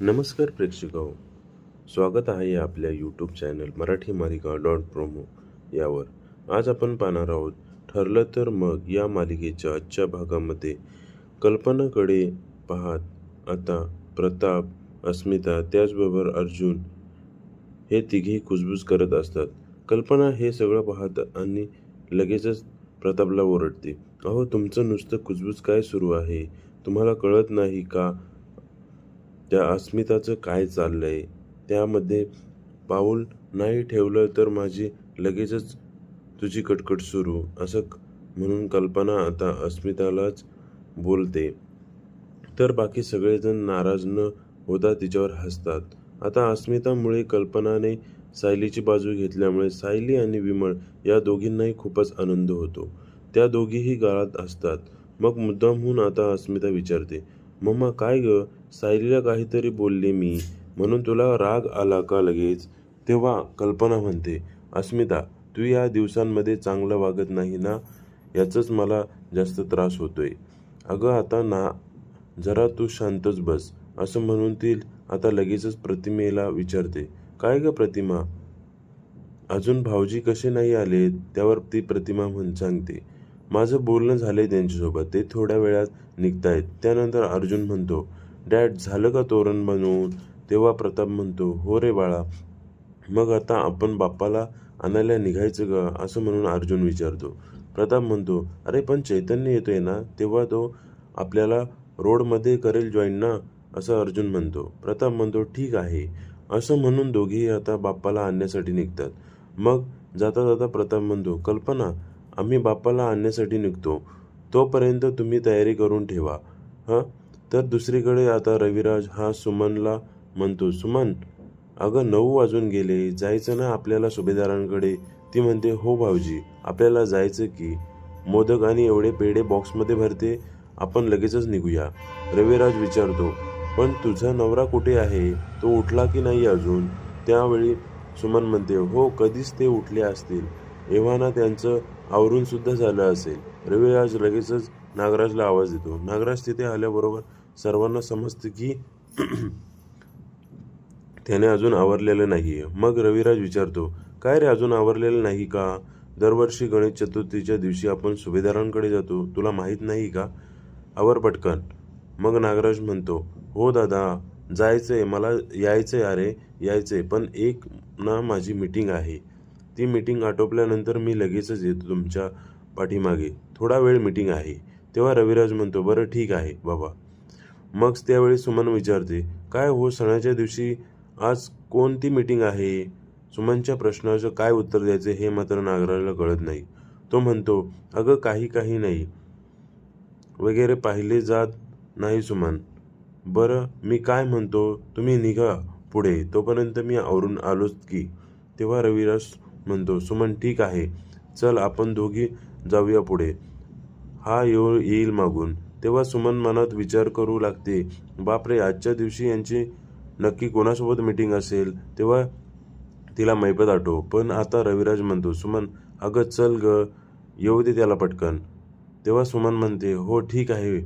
नमस्कार प्रेक्षक स्वागत आहे आपल्या यूट्यूब चॅनल मराठी मालिका डॉट प्रोमो यावर. आज आपण पाहणार आहोत ठरलं तर मग या मालिकेच्या आजच्या भागामध्ये कल्पनाकडे पाहत आता प्रताप अस्मिता त्याचबरोबर अर्जुन हे तिघेही कुजबूज करत असतात. कल्पना हे सगळं पाहत आणि लगेचच प्रतापला ओरडते. अहो तुमचं नुसतं कुजबूज काय सुरू आहे? तुम्हाला कळत नाही का त्या अस्मिताचं काय चाललंय? त्यामध्ये पाऊल नाही ठेवलं तर माझी लगेचच तुझी कटकट सुरू असं म्हणून कल्पना आता अस्मितालाच बोलते. तर बाकी सगळेजण नाराज न होता तिच्यावर हसतात. आता अस्मितामुळे कल्पनाने सायलीची बाजू घेतल्यामुळे सायली आणि विमळ या दोघींनाही खूपच आनंद होतो. त्या दोघीही गाळात असतात. मग मुद्दामहून आता अस्मिता विचारते मम्मा काय ग? सायलीला काहीतरी बोलले मी. म्हणून तुला राग आला का लगेच? तेव्हा कल्पना म्हणते अस्मिता तू या दिवसांमध्ये चांगलं वागत नाही ना? याचाच मला जास्त त्रास होतोय. अगं आता ना जरा तू शांतच बस. असं म्हणून ती आता लगेचच प्रतिमेला विचारते काय ग प्रतिमा? अजून भाऊजी कसे नाही आले त्यावर ती प्रतिमा म्हण सांगते माझं बोलणं झालंय त्यांच्यासोबत. ते थोड्या वेळात निघतायत. त्यानंतर अर्जुन म्हणतो डॅड झालं का तोरण बनवून? तेव्हा प्रताप म्हणतो हो रे बाळा. मग आता आपण बाप्पाला आणायला निघायचं का? असं म्हणून अर्जुन विचारतो. प्रताप म्हणतो अरे पण चैतन्य येतोय ना? तेव्हा तो आपल्याला रोडमध्ये करेल जॉईन ना? असं अर्जुन म्हणतो. प्रताप म्हणतो ठीक आहे. असं म्हणून दोघेही आता बाप्पाला आणण्यासाठी निघतात. मग जाता जाता प्रताप म्हणतो कल्पना आम्ही बाप्पाला आणण्यासाठी निघतो. तोपर्यंत तुम्ही तयारी करून ठेवा. हां? तर दुसरीकडे आता रविराज हा सुमनला म्हणतो सुमन अगं नऊ वाजून गेले. जायचं ना आपल्याला सुभेदारांकडे? ती म्हणते हो भाऊजी आपल्याला जायचं की. मोदक आणि एवढे पेढे बॉक्समध्ये भरते. आपण लगेचच निघूया. रविराज विचारतो पण तुझा नवरा कुठे आहे? तो उठला की नाही अजून? त्यावेळी सुमन म्हणते हो कधीच ते उठले असतील. एव्हाना त्यांचं आवरून सुद्धा झालं असेल. रविराज लगेचच नागराजला आवाज देतो. नागराज तिथे आल्याबरोबर सर्वांना समजतं की त्याने अजून आवरलेलं नाहीये. मग रविराज विचारतो काय रे अजून आवरलेलं नाही का? दरवर्षी गणेश चतुर्थीच्या दिवशी आपण सुभेदारांकडे जातो. तुला माहीत नाही का? आवर पटकन. मग नागराज म्हणतो हो दादा जायचंय. मला यायचंय अरे यायचंय. पण एक ना माझी मीटिंग आहे. ती मीटिंग आटोपल्यानंतर मी लगेचच येतो तुमच्या पाठीमागे. थोडा वेळ मीटिंग आहे. तेव्हा रविराज म्हणतो बरं ठीक आहे बाबा. मग त्यावेळी सुमन विचारते काय हो सणाच्या दिवशी आज कोणती मीटिंग आहे? सुमनच्या प्रश्नाचं काय उत्तर द्यायचे हे मात्र नागराजला कळत नाही. तो म्हणतो अगं काही काही नाही. वगैरे पाहिले जात नाही सुमन. बरं मी काय म्हणतो? तुम्ही निघा पुढे. तोपर्यंत मी आवरून आलोच की तेव्हा रविराज म्हणतो सुमन ठीक आहे. चल आपण दोघी जाऊया पुढे. हा येऊ येईल मागून. तेव्हा सुमन मनात विचार करू लागते बापरे आजच्या दिवशी यांची नक्की कोणासोबत मीटिंग असेल? तेव्हा तिला मैपत आठव. पण आता रविराज म्हणतो सुमन अगं चल ग येऊ दे त्याला पटकन. तेव्हा सुमन म्हणते हो ठीक आहे.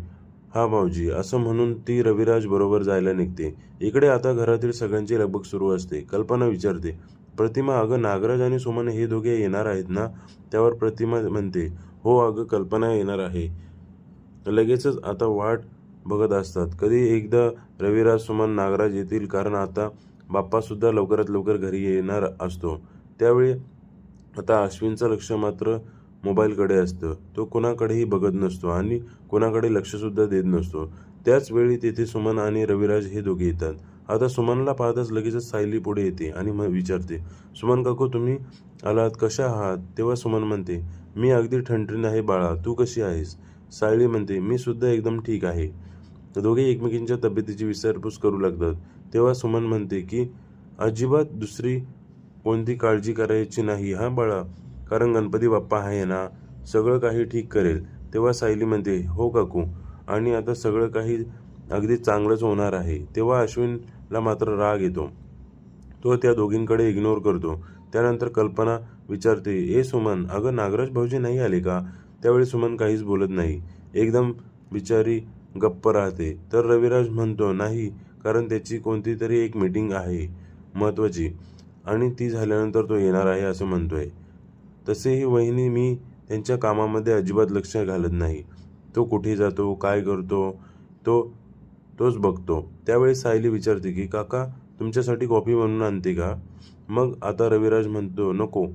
हा भाऊजी. असं म्हणून ती रविराज बरोबर जायला निघते. इकडे आता घरातील सगळ्यांची लगबग सुरू असते. कल्पना विचारते प्रतिमा अगं नागराज आणि सुमन हे दोघे येणार आहेत ना? त्यावर प्रतिमा म्हणते हो अगं कल्पना येणार आहे. लगेचच आता वाट बघत असतात. कधी एकदा रविराज सुमन नागराज येतील कारण आता बाप्पासुद्धा लवकरात लवकर घरी येणार असतो. त्यावेळी आता अश्विनचं लक्ष मात्र मोबाईलकडे असतं. तो कोणाकडेही बघत नसतो आणि कोणाकडे लक्षसुद्धा देत नसतो. त्याच वेळी तिथे सुमन आणि रविराज हे दोघे येतात. आता सुमनला पाहताच लगेचच सायली पुढे येते आणि मग विचारते सुमन काकू तुम्ही आलात? कशा आहात? तेव्हा सुमन म्हणते मी अगदी ठणठणीत आहे बाळा तू कशी आहेस? सायली म्हणते मी सुद्धा एकदम ठीक आहे. दोघे एकमेकींच्या तब्येतीची विचारपूस करू लागतात. तेव्हा सुमन म्हणते की अजिबात दुसरी कोणती काळजी करायची नाही हा बाळा? कारण गणपती बाप्पा आहे ना सगळं काही ठीक करेल. तेव्हा सायली म्हणते हो काकू आणि आता सगळं काही अगदी चांगलंच होणार आहे. तेव्हा अश्विन ला मात्र राग येतो. तो त्या दोघींकडे इग्नोर करतो. त्यानंतर कल्पना विचारते ए सुमन अगं नागराज भाऊजी नाही आले का? त्यावेळी सुमन काहीच बोलत नाही. एकदम बिचारी गप्प राहते. तर रविराज म्हणतो नाही कारण त्याची कोणती तरी एक मीटिंग आहे महत्त्वाची आणि ती झाल्यानंतर तो येणार आहे असं म्हणतोय. तसेही वहिनी मी त्यांच्या कामामध्ये अजिबात लक्ष घालत नाही. तो कुठे जातो काय करतो तो तोच बघतो. त्यावेळी सायली विचारते की काका तुमच्यासाठी कॉफी बनवून आणते का? मग आता रविराज म्हणतो नको.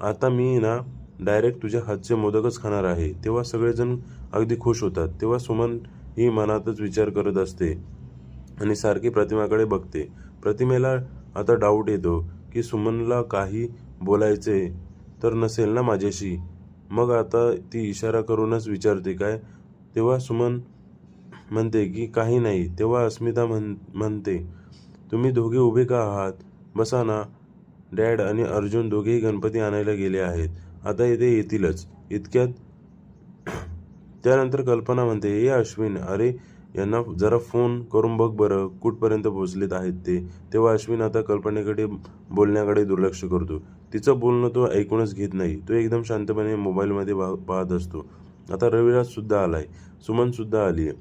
आता मी ना डायरेक्ट तुझ्या हातचे मोदकच खाणार आहे. तेव्हा सगळेजण अगदी खुश होतात. तेव्हा सुमन ही मनातच विचार करत असते आणि सारखी प्रतिमाकडे बघते. प्रतिमेला आता डाऊट येतो की सुमनला काही बोलायचे तर नसेल ना माझ्याशी? मग आता ती इशारा करूनच विचारते काय? तेव्हा सुमन म्हणते की काही नाही. तेव्हा अस्मिता म्हण म्हणते तुम्ही दोघे उभे का आहात? बसा ना. डॅड आणि अर्जुन दोघेही गणपती आणायला गेले आहेत. आता इथे येतीलच. इतक्यात त्यानंतर कल्पना म्हणते हे अश्विन अरे यांना जरा फोन करून बघ बरं कुठपर्यंत पोहोचलेत आहेत ते. तेव्हा अश्विन आता कल्पनेकडे बोलण्याकडे दुर्लक्ष करतो. तिचं बोलणं तो ऐकूनच घेत नाही. तो एकदम शांतपणे मोबाईलमध्ये पाहत असतो. आता रविराज सुद्धा आलाय. सुमन सुद्धा आली आहे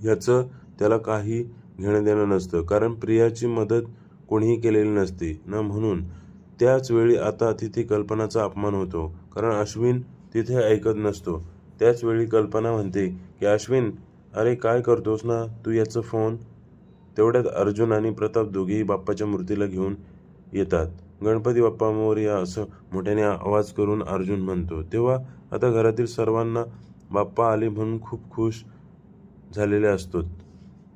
ह्याचं त्याला काही घेणं देणं नसतं. कारण प्रियाची मदत कोणीही केलेली नसते. ना म्हणून त्याच वेळी आता तिथे कल्पनाचा अपमान होतो. कारण अश्विन तिथे ऐकत नसतो. त्याच वेळी कल्पना म्हणते की अश्विन अरे काय करतोस ना? तू याचं फोन तेवढ्यात अर्जुन आणि प्रताप दोघेही बाप्पाच्या मूर्तीला घेऊन येतात. गणपती बाप्पा मोरया असं मोठ्याने आवाज करून अर्जुन म्हणतो. तेव्हा आता घरातील सर्वांना बाप्पा आले म्हणून खूप खुश झालेल्या असतो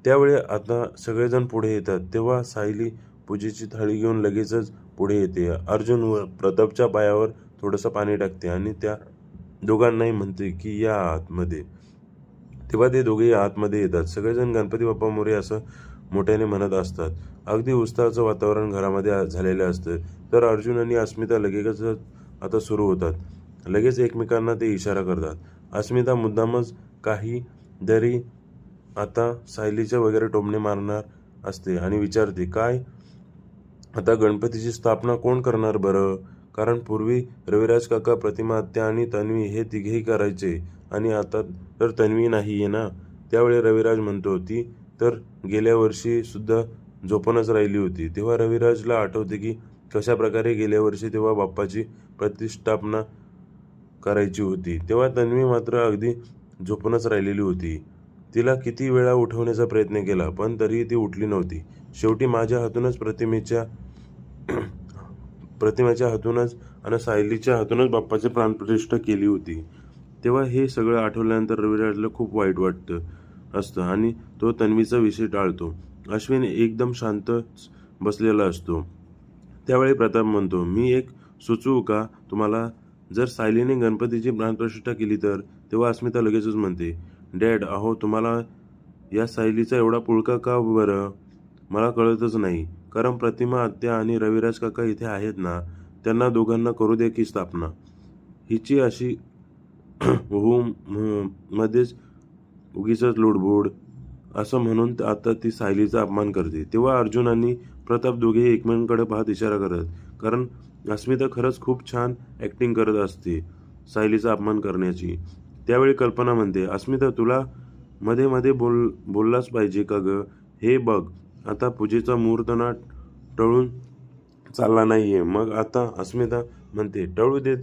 त्यावेळी आता सगळेजण पुढे येतात. तेव्हा सायली पूजेची थाळी घेऊन लगेचच पुढे येते. अर्जुन व प्रतापच्या पायावर थोडंसं पाणी टाकते आणि त्या दोघांनाही म्हणते की या आतमध्ये. तेव्हा ते दोघेही आतमध्ये येतात. सगळेजण गणपती बाप्पा मोरे असं मोठ्याने म्हणत असतात. अगदी उत्साहाचं वातावरण घरामध्ये झालेलं असतं. तर अर्जुन आणि अस्मिता लगेचच आता सुरू होतात. लगेच एकमेकांना ते इशारा करतात. अस्मिता मुद्दामच काही दरी आता सायलीच्या वगैरे टोमणे मारणार असते आणि विचारते काय? आता गणपतीची स्थापना कोण करणार बरं? कारण पूर्वी रविराज काका प्रतिमा आत्या आणि तन्वी हे तिघेही करायचे आणि आता तर तन्वी नाही आहे ना? त्यावेळी रविराज म्हणतो ती तर गेल्या वर्षीसुद्धा झोपूनच राहिली होती. तेव्हा रविराजला आठवते की कशा प्रकारे गेल्या वर्षी तेव्हा बाप्पाची प्रतिष्ठापना करायची होती. तेव्हा तन्वी मात्र अगदी झोपूनच राहिलेली होती. तिला किती वेळा उठवण्याचा प्रयत्न केला पण तरीही ती उठली नव्हती. शेवटी माझ्या हातूनच प्रतिमेच्या प्रतिमेच्या हातूनच आणि सायलीच्या हातूनच बाप्पाची प्राणप्रतिष्ठा केली होती. तेव्हा हे सगळं आठवल्यानंतर रविराजला खूप वाईट वाटतं असतं आणि तो तन्वीचा विषय टाळतो. अश्विन एकदम शांतच बसलेला असतो. त्यावेळी प्रताप म्हणतो मी एक सुचवू का तुम्हाला? जर सायलीने गणपतीची प्राणप्रतिष्ठा केली तर? तेव्हा अस्मिता लगेचच म्हणते डॅड अहो तुम्हाला या सायलीचा एवढा पुळका का बरं? मला कळतच नाही. कारण प्रतिमा आत्या आणि रविराज काका इथे आहेत ना त्यांना दोघांना करू दे की स्थापना. हिची अशी हो म- मध्येच उगीच लुडबुड असं म्हणून आता ती सायलीचा अपमान करते. तेव्हा अर्जुन आणि प्रताप दोघे एकमेकांकडे पाहत इशारा करत कारण अस्मिता खरंच खूप छान ॲक्टिंग करत असते सायलीचा अपमान करण्याची. त्यावेळी कल्पना म्हणते अस्मिता तुला मध्ये मध्ये बोल बोललाच पाहिजे का ग? हे बघ आता पूजेचा मुहूर्त ना टळून चालला नाही आहे मग आता अस्मिता म्हणते टळू देत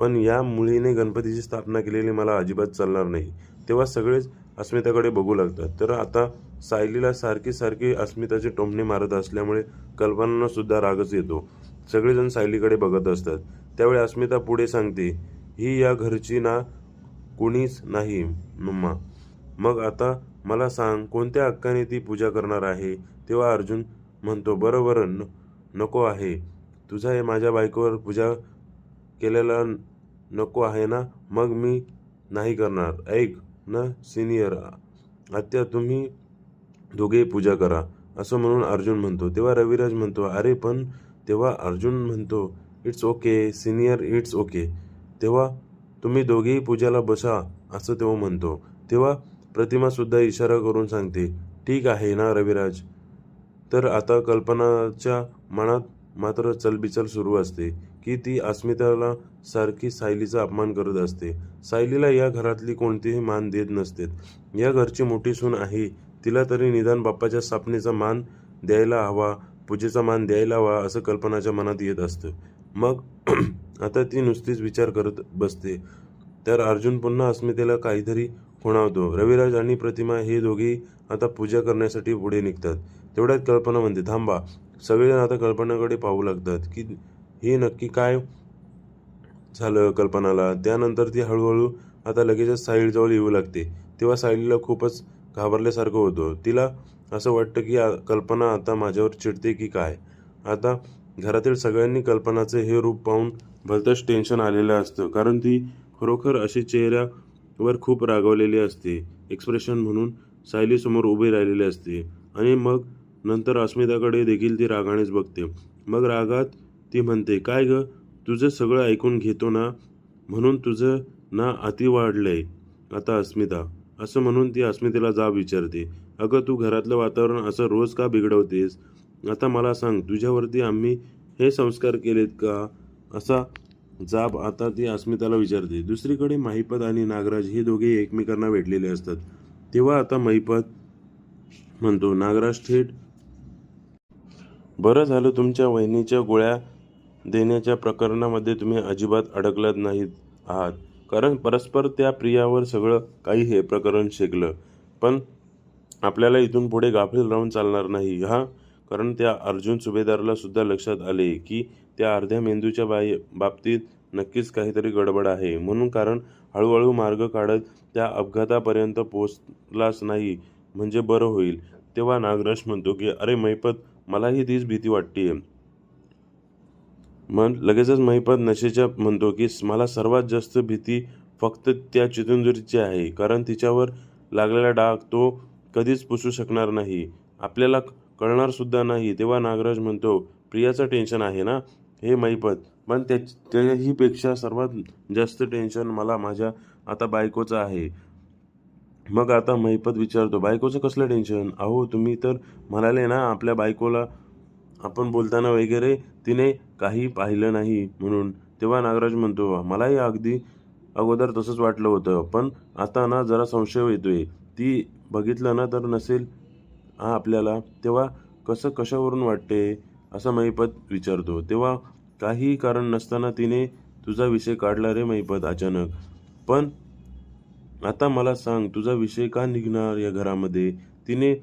पण या मुलीने गणपतीची स्थापना केलेली मला अजिबात चालणार नाही. तेव्हा सगळेच अस्मिताकडे बघू लागतात. तर आता सायलीला सारखी सारखी अस्मिताचे टोमणे मारत असल्यामुळे कल्पनांना सुद्धा रागच येतो. सगळेजण सायलीकडे बघत असतात. त्यावेळी अस्मिता पुढे सांगते ही या घरची ना कुणीच नाही मम्मा मग आता मला सांग कोणत्या हक्काने ती पूजा करणार आहे? तेव्हा अर्जुन म्हणतो बरं बरं न- नको आहे. तुझा हे माझ्या बायकोवर पूजा केलेला नको आहे ना? मग मी नाही करणार. ऐक ना सिनियर आत्या तुम्ही दोघे पूजा करा. असं म्हणून अर्जुन म्हणतो. तेव्हा रविराज म्हणतो अरे पण तेव्हा अर्जुन म्हणतो it's okay senior it's okay. तेव्हा तुम्ही दोघेही पूजाला बसा असं तेव्हा म्हणतो. तेव्हा प्रतिमा सुद्धा इशारा करून सांगते ठीक आहे ना रविराज तर आता कल्पनाच्या मनात मात्र चलबिचल सुरू असते की ती अस्मिताला सारखी सायलीचा अपमान करत असते. सायलीला या घरातली कोणतीही मान देत नसते या घरची मोठी सून आहे तिला तरी निदान बाप्पाच्या स्थापनेचा मान द्यायला हवा पूजेचा मान द्यायला हवा असं कल्पनाच्या मनात येत असतं. मग आता ती नुसतीच विचार करत बसते. तर अर्जुन पुन्हा अस्मितेला काहीतरी खुणावतो. रविराज आणि प्रतिमा हे दोघी आता पूजा करण्यासाठी पुढे निघतात. तेवढ्यात कल्पना म्हणते थांबा सगळेजण आता कल्पनाकडे पाहू लागतात की हे नक्की काय झालं कल्पनाला? त्यानंतर ती हळूहळू आता लगेचच साहिलजवळ येऊ लागते. तेव्हा साहिलला खूपच घाबरल्यासारखं होतं. तिला असं वाटतं की कल्पना आता माझ्यावर चिडते की काय? आता घरातील सगळ्यांनी कल्पनाचे हे रूप पाहून भलतंच टेन्शन आलेलं असतं. कारण ती खरोखर अशी चेहऱ्यावर खूप रागवलेली असते. एक्सप्रेशन म्हणून सायलीसमोर उभी राहिलेली असते. आणि मग नंतर अस्मिताकडे देखील ती रागानेच बघते. मग रागात ती म्हणते काय ग? तुझं सगळं ऐकून घेतो ना? म्हणून तुझं ना अति वाढलंय. आता अस्मिता असं म्हणून ती अस्मितेला जाब विचारते. अगं तू घरातलं वातावरण असं रोज का बिघडवतेस? आता मला सांग तुझ्यावरती आम्ही हे संस्कार केलेत का? असा जाब आता ती अस्मिताला विचारते. दुसरीकडे महिपत आणि नागराज हे दोघे एकमेकांना भेटलेले असतात. तेव्हा आता महिपत म्हणतो नागराज थेट बरं झालं तुमच्या वहिनीच्या गोळ्या देण्याच्या प्रकरणामध्ये तुम्ही अजिबात अडकलात नाहीत आहात. कारण परस्पर त्या प्रियावर सगळं काही हे प्रकरण शेकलं पण आपल्याला इथून पुढे गाफील राहून चालणार नाही. हा कारण त्या अर्जुन सुभेदारला सुद्धा लक्षात आले की त्या अर्ध्या मेंदूच्या बाई बाबतीत नक्कीच काहीतरी गडबड आहे. म्हणून कारण हळूहळू मार्ग काढत त्या अपघातापर्यंत पोचलाच नाही म्हणजे बरं होईल. तेव्हा नागराज म्हणतो की अरे मैपत मलाही तीच भीती वाटते मग लगेचच महिपत नशेच्या म्हणतो की मला सर्वात जास्त भीती फक्त त्या चितुंजुरीची आहे कारण तिच्यावर लागलेला डाग तो कधीच पुसू शकणार नाही. आपल्याला कळणार सुद्धा नाही. तेव्हा नागराज म्हणतो प्रियाचं टेन्शन आहे ना? हे महिपत पण त्या त्याहीपेक्षा सर्वात जास्त टेन्शन मला माझ्या आता बायकोचं आहे. मग आता महिपत विचारतो बायकोचं कसलं टेन्शन? अहो तुम्ही तर म्हणाले ना आपल्या बायकोला आपण बोलताना वगैरे तिने काही पाहिलं नाही म्हणून. तेव्हा नागराज म्हणतो मलाही अगदी अगोदर तसंच वाटलं होतं पण आता ना जरा संशय येतोय. ती बघितलं ना तर नसेल आपल्याला तेव्हा कसं कशावरून वाटते असा महिपत विचारतो. तेव्हा काही कारण नसताना तिने तुझा विषय काढला रे महिपत अचानक. पण आता मला सांग तुझा विषय का निघणार या घरामध्ये? तिने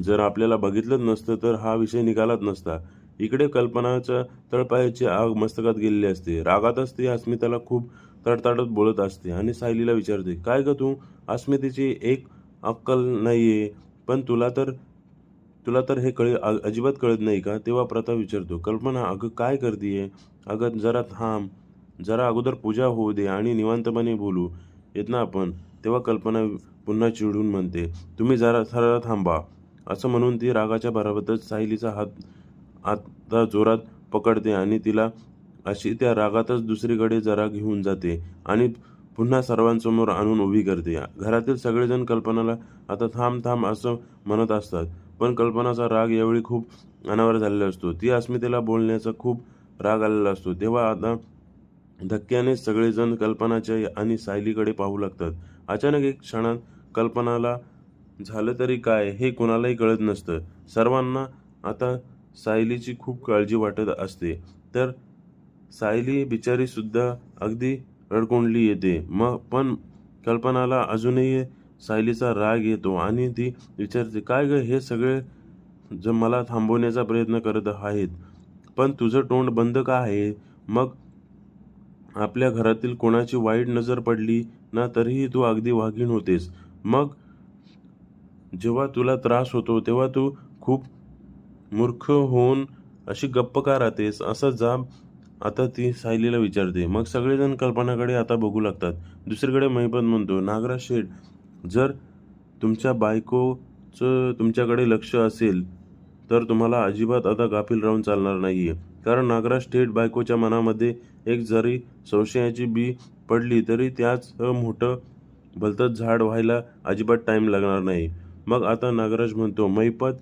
जर आपल्याला बघितलंच नसतं तर हा विषय निघालाच नसता. इकडे कल्पनाच्या तळपायाची आग मस्तकात गेलेली असते. रागातच ती अस्मिताला खूप तडताडत बोलत असते आणि सायलीला विचारते काय ग तू? अस्मितेची एक अक्कल नाही आहे पण तुला तर तुला तर हे कळे अजिबात कळत नाही का? तेव्हा प्रथा विचारतो कल्पना अगं काय करतीये? अगं जरा थांब जरा अगोदर पूजा होऊ दे आणि निवांतपणे बोलू. येत ना आपण? तेव्हा कल्पना पुन्हा चिडून म्हणते तुम्ही जरा जरा थांबा. असं म्हणून ती रागाच्या भराबद्दल सायलीचा हात आता जोरात पकडते आणि तिला अशी त्या रागातच दुसरीकडे जरा घेऊन जाते आणि पुन्हा सर्वांसमोर आणून उभी करते. घरातील सगळेजण कल्पनाला आता थांब थांब असं म्हणत असतात. पण कल्पनाचा राग यावेळी खूप अनावर झालेला असतो. ती अस्मितेला बोलण्याचा खूप राग आलेला असतो. तेव्हा आता धक्क्याने सगळेजण कल्पनाच्या आणि सायलीकडे पाहू लागतात. अचानक एक क्षणात कल्पनाला झालं तरी काय हे कोणालाही कळत नसतं. सर्वांना आता सायलीची खूप काळजी वाटत असते. तर सायली बिचारी सुद्धा अगदी रडकोंडली येते. मग पण कल्पनाला अजूनही सायलीचा राग येतो आणि ती विचारते काय ग हे सगळे ज मला थांबवण्याचा प्रयत्न करत आहेत. पण तुझं तोंड बंद का आहे? मग आपल्या घरातील कोणाची वाईट नजर पडली ना तरीही तू अगदी वाघीण होतेस. मग जेव्हा तुला त्रास होतो तेव्हा तू खूप मूर्ख होऊन अशी गप्प का राहतेस? असा जाब आता ती सायलीला विचारते मग सगळेजण कल्पनाकडे आता बघू लागतात. दुसरीकडे महिपत म्हणतो नागराज शेठ जर तुमच्या बायकोचं तुमच्याकडे लक्ष असेल तर तुम्हाला अजिबात आता गाफील राहून चालणार नाहीये. कारण नागराज थेट बायकोच्या मनामध्ये एक जरी संशयाची बी पडली तरी त्याच मोठं भलतंच झाड व्हायला अजिबात टाईम लागणार नाही. मग आता नागराज म्हणतो मैपत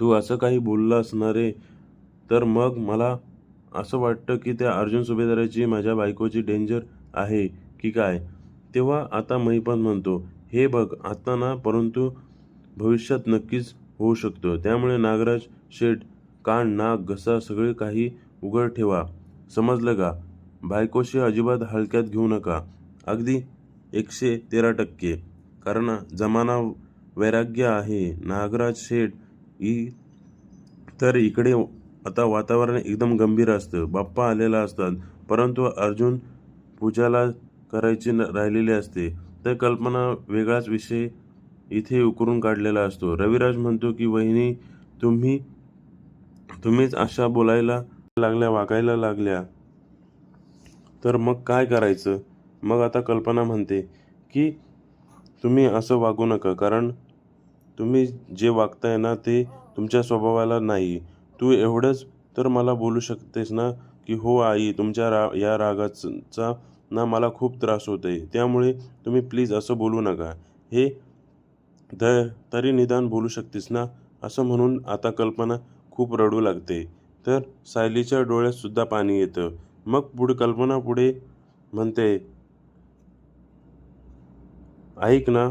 तू असं काही बोलला असणारे आहे तर मग मला असं वाटतं की त्या अर्जुन सुभेदाराची माझ्या बायकोची डेंजर आहे की काय? तेव्हा आता मैपत म्हणतो हे बघ आता ना परंतु भविष्यात नक्कीच होऊ शकतो. त्यामुळे नागराज शेठ कान नाक घसा सगळे काही उघड ठेवा. समजलं का? बायकोशी अजिबात हलक्यात घेऊ नका. अगदी एकशे तेरा टक्के. कारण जमाना वैराग्य आहे. नागराज शेठ ही तर इकडे आता वातावरण एकदम गंभीर असतं. बाप्पा आलेला असतात. परंतु अर्जुन पूजाला करायची न- राहिलेली असते. तर कल्पना वेगळाच विषय इथे उकरून काढलेला असतो. रविराज म्हणतो की वहिनी तुम्ही तुम्हीच अशा बोलायला लागल्या वागायला लागल्या. तर मग काय करायचं? मग आता कल्पना म्हणते की तुम्ही असं वागू नका. कारण तुम्ही जे वागताय ना ते तुमच्या स्वभावाला नाही. तू एवढंच तर मला बोलू शकतेस ना की हो आई तुमच्या रा या रागाचा ना मला खूप त्रास होतोय. त्यामुळे तुम्ही प्लीज असं बोलू नका. हे द तरी निदान बोलू शकतेस ना? असं म्हणून आता कल्पना खूप रडू लागते. तर सायलीच्या डोळ्यातसुद्धा पाणी येतं. मग पुढे कल्पना पुढे म्हणते ऐक ना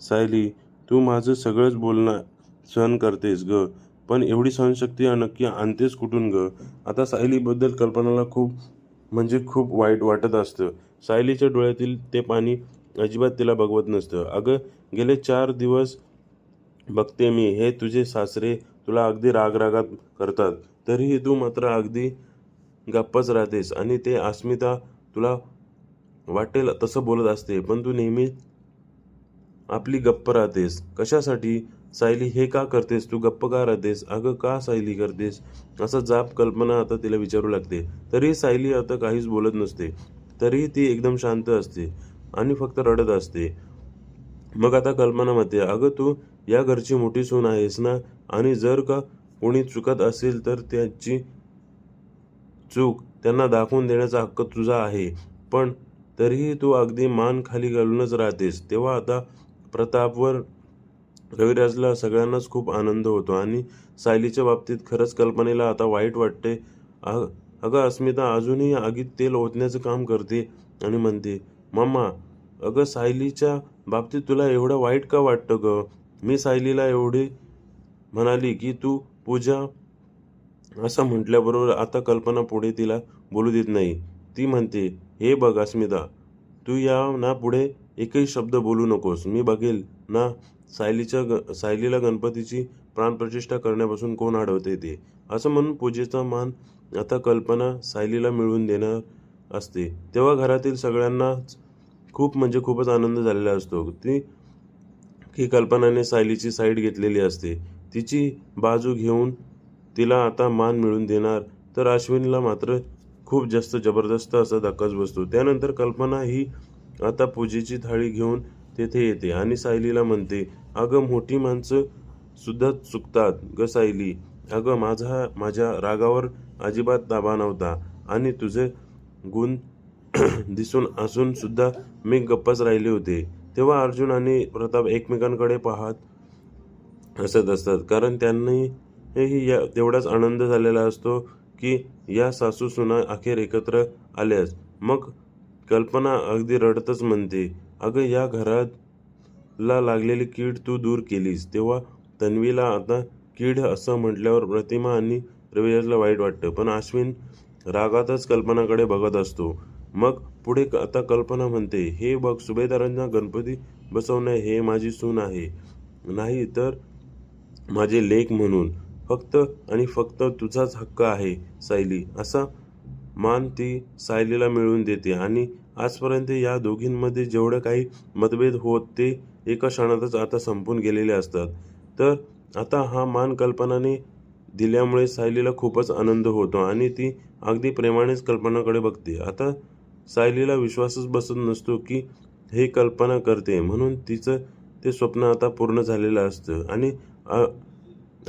सायली तू माझं सगळंच बोलणं सहन करतेस ग. पण एवढी सहनशक्ती नक्की आणतेस कुठून ग? आता सायलीबद्दल कल्पनाला खूप म्हणजे खूप वाईट वाटत असतं. सायलीच्या डोळ्यातील ते पाणी अजिबात तिला बघवत नसतं. अगं गेले चार दिवस बघते मी. हे तुझे सासरे तुला अगदी रागरागात करतात. तरीही तू मात्र अगदी गप्पच राहतेस. आणि ते अस्मिता तुला वाटेल तसं बोलत असते पण तू नेहमी आपली गप्प राहतेस. कशासाठी? सायली हे का करतेस? तू गप्प का राहतेस? अगं का सायली करतेस? असं जाप कल्पना आता तिला विचारू लागते. तरी सायली आता काहीच बोलत नसते. तरीही ती एकदम शांत असते आणि फक्त रडत असते. मग आता कल्पना म्हणते अगं तू या घरची मोठी सून आहेस ना? आणि जर का कोणी चुकत असेल तर त्याची चूक त्यांना दाखवून देण्याचा हक्क तुझा आहे. पण तरीही तू अगदी मान खाली घालूनच राहतेस. तेव्हा आता प्रतापवर रविराजला सगळ्यांनाच खूप आनंद होतो आणि सायलीच्या बाबतीत खरंच कल्पनेला आता वाईट वाटते. अ- अगं अस्मिता अजूनही आगीत तेल ओतण्याचं काम करते आणि म्हणते मम्मा अगं सायलीच्या बाबतीत तुला एवढं वाईट का वाटतं ग? मी सायलीला एवढी म्हणाली की तू पूजा असं म्हटल्याबरोबर आता कल्पना पुढे तिला बोलू देत नाही. ती म्हणते हे बघ अस्मिता तू या ना पुढे एकही शब्द बोलू नकोस. मी बघेल ना सायलीच्या ग सायलीला गणपतीची प्राणप्रतिष्ठा करण्यापासून कोण अडवता येते असं म्हणून पूजेचा मान आता कल्पना सायलीला मिळवून देणार असते. तेव्हा घरातील सगळ्यांनाच खूप म्हणजे खूपच आनंद झालेला असतो. ती की कल्पनाने सायलीची साईड घेतलेली असते. तिची बाजू घेऊन तिला आता मान मिळून देणार तर अश्विनला मात्र खूप जास्त जबरदस्त असा धक्काच बसतो. त्यानंतर कल्पना ही आता पूजेची थाळी घेऊन तेथे येते. आणि सायलीला म्हणते अगं मोठी माणसं सुद्धा चुकतात ग सायली. अगं माझा माझ्या रागावर अजिबात ताबा नव्हता. आणि तुझे गुण दिसून असून सुद्धा मी गप्पच राहिले होते. तेव्हा अर्जुन आणि प्रताप एकमेकांकडे पाहत हसत असतात. कारण त्यांनी हेही या तेवढाच आनंद झालेला असतो की या सासू सुना अखेर एकत्र आल्यास. मग कल्पना अगदी रडतच म्हणते अगं या घरात ला लागलेली कीड तू दूर केलीस. तेव्हा तन्वीला आता कीड असं म्हटल्यावर प्रतिमा आणि रविराजला वाईट वाटतं. पण अश्विन रागातच कल्पनाकडे बघत असतो. मग पुढे क- आता कल्पना म्हणते हे बघ सुभेदारांना गणपती बसवणे हे माझी सून आहे. नाही तर माझे लेख म्हणून. फक्त आणि फक्त तुझाच हक्क आहे सायली. असा मान ती सायलीला मिळवून देते आणि आजपर्यंत या दोघींमध्ये जेवढं काही मतभेद होत ते एका क्षणातच आता संपून गेलेले असतात. तर आता हा मान कल्पनाने दिल्यामुळे सायलीला खूपच आनंद होतो आणि ती अगदी प्रेमानेच कल्पनाकडे बघते. आता सायलीला विश्वासच बसत नसतो की हे कल्पना करते म्हणून तिचं ते स्वप्न आता पूर्ण झालेलं असतं. आणि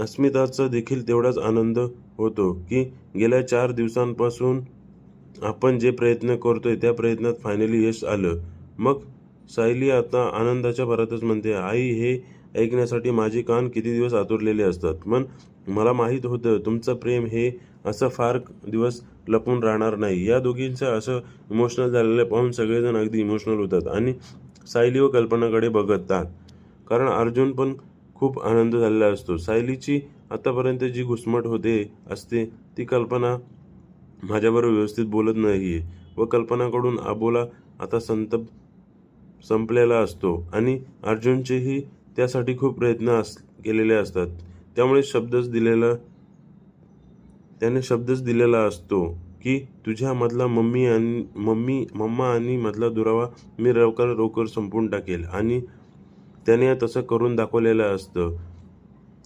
अस्मिताचा देखील तेवढाच आनंद होतो की गेल्या चार दिवसांपासून आपण जे प्रयत्न करतोय त्या प्रयत्नात फायनली यश आलं. मग सायली आता आनंदाच्या भरातच म्हणते आई हे ऐकण्यासाठी माझे कान किती दिवस आतुरलेले असतात. पण मला माहीत होतं तुमचं प्रेम हे असं फार दिवस लपून राहणार नाही. या दोघींचं असं इमोशनल झालेलं पाहून सगळेजण अगदी इमोशनल होतात आणि सायली व कल्पनाकडे बघतात. कारण अर्जुन पण खूप आनंद झालेला असतो. सायलीची आतापर्यंत जी घुसमट होते असते ती कल्पना माझ्याबरोबर व्यवस्थित बोलत नाही व कल्पनाकडून आबोला आता संतप संपलेला असतो आणि अर्जुनचेही त्यासाठी खूप प्रयत्न अस केलेले असतात. त्यामुळे शब्दच दिलेला त्याने शब्दच दिलेला असतो की तुझ्या मधला मम्मी आणि मम्मी मम्मा आणि मधला दुरावा मी लवकर लवकर संपवून टाकेल आणि त्याने तसं करून दाखवलेलं असतं.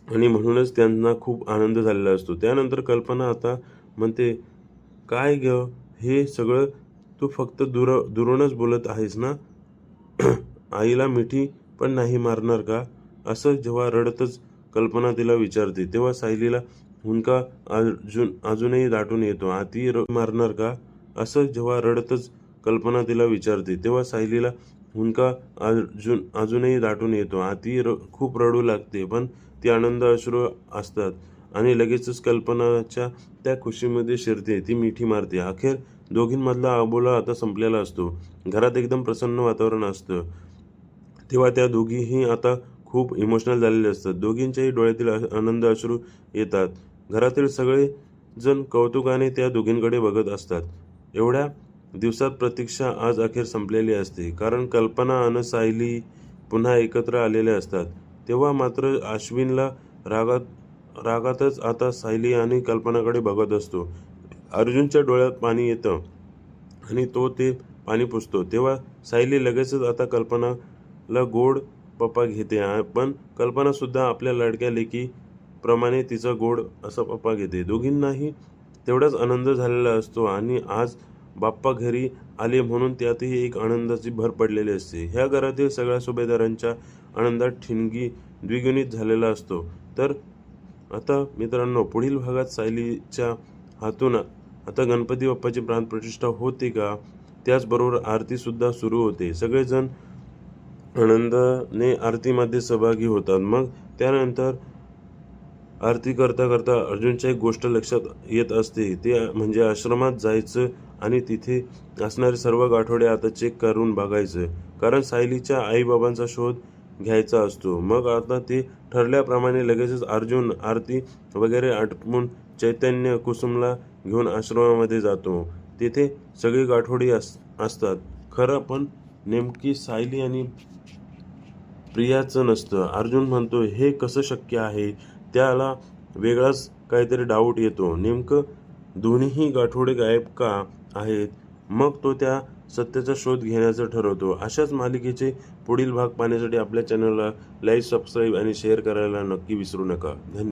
आणि म्हणूनच त्यांना खूप आनंद झालेला असतो. त्यानंतर कल्पना आता म्हणते काय ग? हे सगळं तू फक्त दुर दुरूनच बोलत आहेस ना? आईला मिठी पण नाही मारणार का? असं जेव्हा रडतच कल्पना तिला विचारते तेव्हा सायलीला हुंका अजून अजूनही दाटून येतो. आती र- मारणार का? असं जेव्हा रडतच कल्पना तिला विचारते तेव्हा सायलीला हुंका अजून अजूनही दाटून येतो. आती र खूप रडू लागते पण ती आनंद अश्रू असतात. आणि लगेचच कल्पनाच्या त्या खुशीमध्ये शिरते. ती मिठी मारते. अखेर दोघींमधला अबोला आता संपलेला असतो. घरात एकदम प्रसन्न वातावरण असतं. तेव्हा त्या दोघीही आता खूप इमोशनल झालेले असतात. दोघींच्याही डोळ्यातील आ- आनंद अश्रू येतात. घरातील सगळे जण कौतुकाने त्या दोघींकडे बघत असतात. एवढ्या दिवसात प्रतीक्षा आज अखेर संपलेली असते. कारण कल्पना आणि सायली पुन्हा एकत्र आलेल्या असतात. तेव्हा मात्र अश्विनला रागात रागातच आता सायली आणि कल्पनाकडे बघत असतो. अर्जुनच्या डोळ्यात पाणी येतं आणि तो ते पाणी पुसतो. तेव्हा सायली लगेचच आता कल्पनाला गोड पप्पा घेते. पण कल्पनासुद्धा आपल्या लडक्या लेकीप्रमाणे तिचा गोड असा पप्पा घेते. दोघींनाही तेवढाच आनंद झालेला असतो आणि आज बाप्पा घरी आले म्हणून त्यातही एक आनंदाची भर पडलेली असते. ह्या घरातील सगळ्या सुभेदारांच्या आनंदात ठिणगी द्विगुणित झालेला असतो. तर आता मित्रांनो पुढील भागात सायलीच्या हातून आता गणपती बाप्पाची प्राणप्रतिष्ठा होते का? त्याचबरोबर आरतीसुद्धा सुरू होते. सगळेजण आनंदाने आरतीमध्ये सहभागी होतात. मग त्यानंतर आरती करता करता अर्जुनच्या एक गोष्ट लक्षात येत असते. ते म्हणजे आश्रमात जायचं आणि तिथे असणारे सर्व गाठोडे आता चेक करून बघायचं. कारण सायलीच्या आईबाबांचा शोध घ्यायचा असतो. मग आता ते ठरल्याप्रमाणे लगेचच अर्जुन आरती वगैरे आटपून चैतन्य कुसुमला घेऊन आश्रमामध्ये जातो. तिथे सगळी गाठोडी अस असतात. खरं पण नेमकी सायली आणि प्रियाचं नसतं. अर्जुन म्हणतो हे कसं शक्य आहे? त्याला वेगळाच काहीतरी डाऊट येतो. नेमकं दोन्हीही गाठोडे गायब का आहेत? मग तो त्या सत्याचा शोध घेण्याचं ठरवतो. अशाच मालिकेचे पुढील भाग पाहण्यासाठी आपल्या चॅनलला लाईक सबस्क्राईब आणि शेअर करायला नक्की विसरू नका. धन्यवाद.